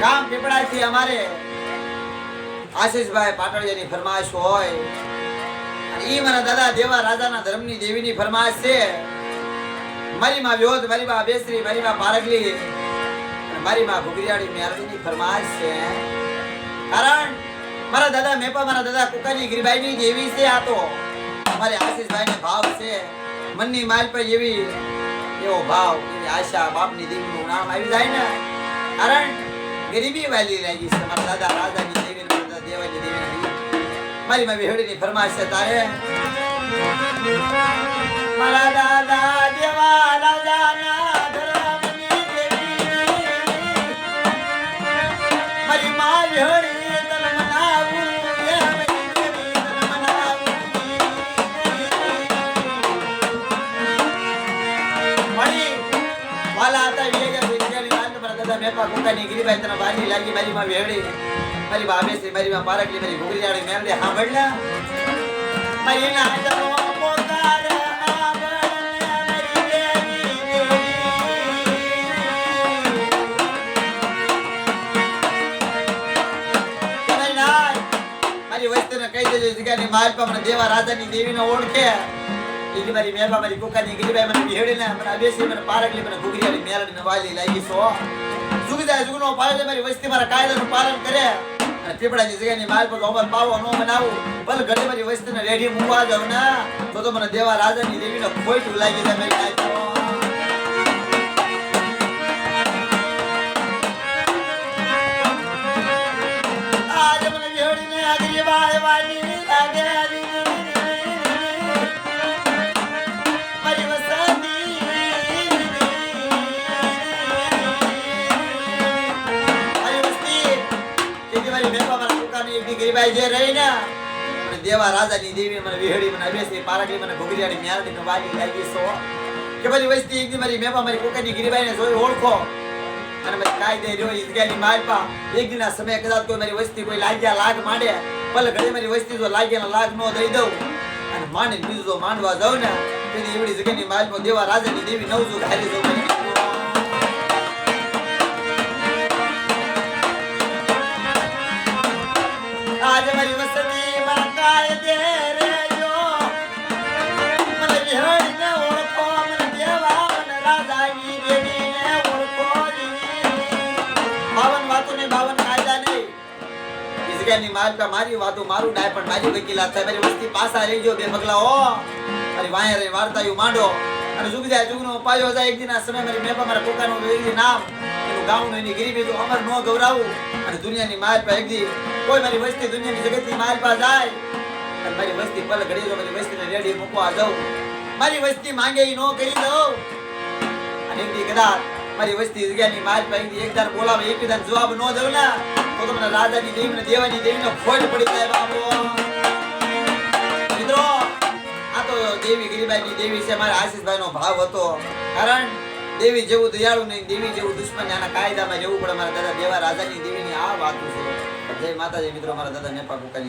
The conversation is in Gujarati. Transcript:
ગામ પીપળાથી અમારે આશીષભાઈ પાટણિયાની ફરમાશ હોય. અને ઈ મારા દાદા દેવા રાજાના ધર્મની દેવીની ફરમાશ છે. મારી માં વ્યોધ, મારી માં બેસરી, મારી માં પારગલી મારી માં ઘુગરિયાળી મેરડીની ફરમાશ છે. કારણ મારા દાદા મેપા મારા દાદા કુકાજી ગીરબાઈની દેવી છે આ તો. અમારે આશીષભાઈને ભાવ છે. મનની માલ પર એવી એવો ભાવ, એવી આશા બાપની દેવીનું નામ આવી જાય ને. કારણ ગરીબી વાલી લાગી છે. મારા દાદા રાજાની દેવી મારા દેવાની દેવી મારી માં વિહળીની ફરમાશ છે, તારે? મારા દાદા, દેવા રાજાના ધર્મની દેવી મારી માં વિહળી મારા દાદા મેપા તને વસ્તીને કહી દેજો જગ્યાની માલ પર મને દેવા રાજાની દેવીને ઓળખે. ઈ મારી મેરબા મારી કુકાની ગીરીબાઈ મને વિહેડીને મને બેસી મને પારકલી મને ઘુગરીયાળી મેરડીને વાલી લાગી છો. જાય જુગનો પાળે મારી વસ્તી મારા કાયદાનું પાલન કરે. પીપળાની જગ્યાની માલ પર ઓબર પાવો નો બનાવું. ભલે ઘરે મારી વસ્તીને રેડી મૂકવા જાવ ના, તો તો મને દેવા રાજાની દેવીને ખોટું લાગી જાય મારી નાચનો. આજ મને જોડીને આગરી વાય વાલી લાગે. એક જે રહી ને મને દેવા રાજાની દેવી મને વિહળી મને બેસી પારકલી મને ઘોઘરીયાડી મ્યારડી ને વાલી લાગી સો કે પછી વસ્તી એક મારી મેપા મારી કુકાની ગીરીબાઈને જોઈ ઓળખો. અને પછી કાયદે રહ્યો ઈ જગ્યાની માલપા. એક દિના સમય કદાચ કોઈ મારી વસ્તી કોઈ લાગ્યા લાગ માંડે, ભલે ઘડી મારી વસ્તી જો લાગ્યા લાગ નો દઈ દઉં. અને માને બીજું માંડવા જાઉં ને તેની એવડી જગ્યાની માલપા દેવા રાજાની દેવી નવ જો ખાલી મારી મારું વકીલાત થાય. મારી વસ્તી બે પગલા, હો. મારી વાંહે વાર્તાયું માંડો. અને જુગ જાય જુગનો પાયો જાય એક દિન આ સમય મારી મેપા મારા પોતાનું નામ, એનું ગામનું એની ગરીબી તો અમર નો ગૌરાવું. અને દુનિયાની માર પર એક દી, કોઈ મારી વસ્તી દુનિયાની જગતની માર પર જાય. અને મારી વસ્તી પલ ઘડી દો મારી વસ્તીને રેડી મૂકવા દઉં મારી વસ્તી માંગે એ નો કરી દઉં. અને એમની કદાચ મારી વસ્તી જગ્યાની માલ પાઈ એક દી દાર બોલાવે, એક દાર જવાબ નો દઉં ને, તો તમને રાજાની દેવી ને દેવાની દેવીને ખોટ પડી જાય બાપો. મિત્રો, આ તો દેવી ગરીબાઈની દેવી છે, મારા આશીષભાઈ નો ભાવ હતો. કારણ દેવી જેવું દયાળુ નહીં, દેવી જેવું દુશ્મન, આના કાયદામાં જવું પડે. મારા દાદા દેવા રાજાની દેવીની આ વાત છે. જય માતાજી, મિત્રો, મારા દાદા નેપા કુકાની